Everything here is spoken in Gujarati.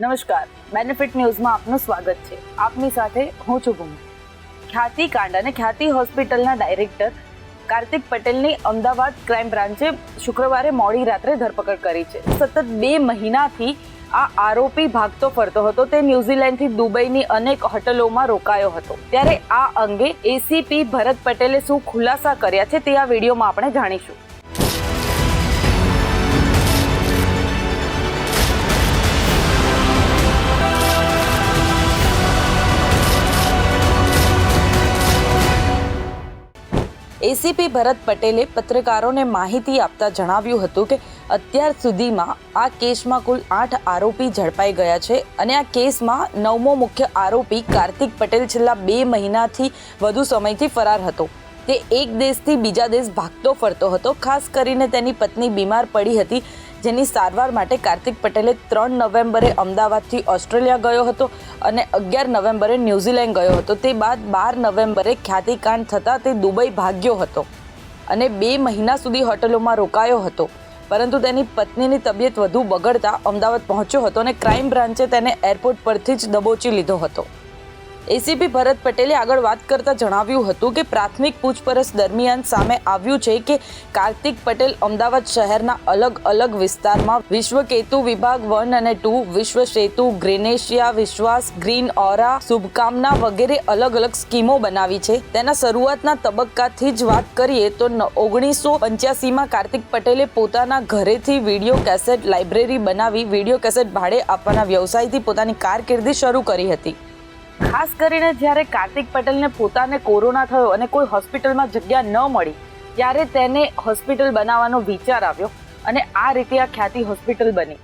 નમસ્કાર. બેનિફિટ ન્યૂઝમાં આપનું સ્વાગત છે. આપની સાથે હું છું ભૂમિ ખ્યાતિ કાંડ અને ખ્યાતિ હોસ્પિટલના ડાયરેક્ટર કાર્તિક પટેલની અમદાવાદ ક્રાઇમ બ્રાન્ચે શુક્રવારે મોડી રાત્રે ધરપકડ કરી છે. સતત બે મહિનાથી આ આરોપી ભાગતો ફરતો હતો. તે ન્યૂઝીલેન્ડથી દુબઈની અનેક હોટલોમાં રોકાયો હતો. ત્યારે આ અંગે એસીપી ભરત પટેલે શું ખુલાસા કર્યા છે તે આ વિડીયોમાં આપણે જાણીશું. એસીપી ભરત પટેલે પત્રકારોને માહિતી આપતા જણાવ્યું હતું કે અત્યાર સુધીમાં આ કેસમાં કુલ આઠ આરોપી ઝડપાઈ ગયા છે અને આ કેસમાં નવમો મુખ્ય આરોપી કાર્તિક પટેલ છેલ્લા બે મહિનાથી વધુ સમયથી ફરાર હતો. તે એક દેશથી બીજા દેશ ભાગતો ફરતો હતો, ખાસ કરીને તેની પત્ની બીમાર પડી હતી જેની સારવાર માટે કાર્તિક પટેલે ત્રણ નવેમ્બરે અમદાવાદથી ઓસ્ટ્રેલિયા ગયો હતો અને અગિયાર નવેમ્બરે ન્યૂઝીલેન્ડ ગયો હતો. તે બાદ બાર નવેમ્બરે ખ્યાતિકાંડ થતાં તે દુબઈ ભાગ્યો હતો અને બે મહિના સુધી હોટલોમાં રોકાયો હતો. પરંતુ તેની પત્નીની તબિયત વધુ બગડતા અમદાવાદ પહોંચ્યો હતો અને ક્રાઇમ બ્રાન્ચે તેને એરપોર્ટ પરથી જ દબોચી લીધો હતો. એસીપી ભરત પટેલે આગળ વાત કરતા જણાવ્યું હતું કે પ્રાથમિક પૂછપરછ દરમિયાન સામે આવ્યું છે કે કાર્તિક પટેલ અમદાવાદ શહેરના અલગ અલગ વિસ્તારમાં વિશ્વ કેતુ વિભાગ વન અને ટુ, વિશ્વ સેતુ, ગ્રેનેશિયા, વિશ્વાસ, ગ્રીન ઓરા, શુભકામના વગેરે અલગ અલગ સ્કીમો બનાવી છે. તેના શરૂઆતના તબક્કાથી જ વાત કરીએ તો ઓગણીસો પંચ્યાસીમાં કાર્તિક પટેલે પોતાના ઘરેથી વીડિયો કેસેટ લાઇબ્રેરી બનાવી, વીડિયો કેસેટ ભાડે આપવાના વ્યવસાયથી પોતાની કારકિર્દી શરૂ કરી હતી. ખાસ કરીને જ્યારે કાર્તિક પટેલને પોતાને કોરોના થયો અને કોઈ હોસ્પિટલમાં જગ્યા ન મળી, ત્યારે તેને હોસ્પિટલ બનાવવાનો વિચાર આવ્યો અને આ રીતે આ ખ્યાતિ હોસ્પિટલ બની.